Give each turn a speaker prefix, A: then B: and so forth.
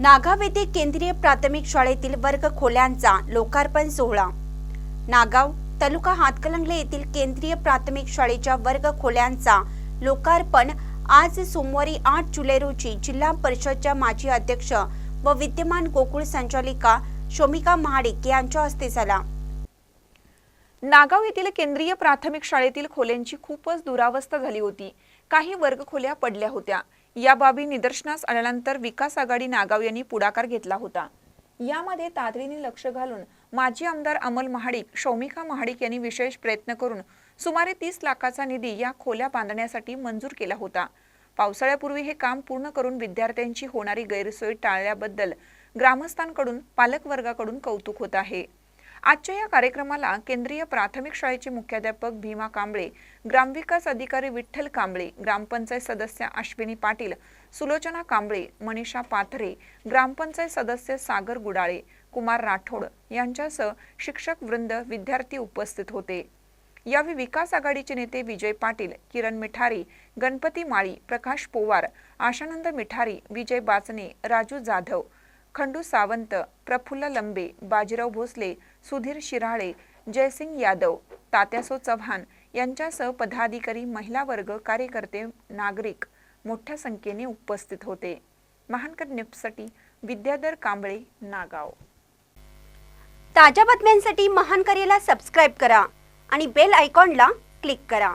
A: नागाव येथे केंद्रीय प्राथमिक शाळेतील वर्ग खोल्यांचा लोकार्पण सोहळा. नागाव तालुका हातकलंगले येथील केंद्रीय प्राथमिक शाळेच्या वर्ग खोल्यांचा लोकार्पण आज सोमवारी आठ जुलै रोजी जिल्हा परिषदच्या माजी अध्यक्ष व विद्यमान गोकुळ संचालिका शोमिका महाडिक यांच्या हस्ते झाला.
B: नागाव येथील केंद्रीय प्राथमिक शाळेतील खोल्यांची खूपच दुरावस्था झाली होती. काही वर्गखोल्या पडल्या होत्या. या बाबी निदर्शनास आल्यानंतर विकास आघाडी नागाव यांनी पुढाकार घेतला होता. यामध्ये तातडीने लक्ष घालून माजी आमदार अमल महाडिक शौमिका महाडिक यांनी विशेष प्रयत्न करून सुमारे तीस लाखाचा निधी या खोल्या बांधण्यासाठी मंजूर केला होता. पावसाळ्यापूर्वी हे काम पूर्ण करून विद्यार्थ्यांची होणारी गैरसोय टाळल्याबद्दल ग्रामस्थांकडून पालकवर्गाकडून कौतुक होत आहे. आजच्या या कार्यक्रमाला केंद्रीय प्राथमिक शाळेचे मुख्याध्यापक भीमा कांबळे ग्रामविकास अधिकारी विठ्ठल कांबळे ग्रामपंचायत सदस्य अश्विनी पाटील सुलोचना कांबळे मनीषा पाथरे ग्रामपंचायत सदस्य सागर गुडाळे कुमार राठोड यांच्यासह शिक्षक वृंद विद्यार्थी उपस्थित होते. यावेळी विकास आघाडीचे नेते विजय पाटील किरण मिठारी गणपती माळी प्रकाश पोवार आशानंद मिठारी विजय बाचने राजू जाधव खंडू सावंत प्रफुल्ल लंबे बाजीराव भोसले सुधीर शिराळे जयसिंग यादव तात्यासो चव्हाण यांच्यासह पदाधिकारी महिला वर्ग कार्यकर्ते नागरिक मोठ्या संख्येने उपस्थित होते. महानकर न्यूजसाठी विद्याधर कांबळे नागाव.
A: ताज्या बातम्यांसाठी महानकरेला सबस्क्राईब करा आणि बेल आयकॉनला क्लिक करा.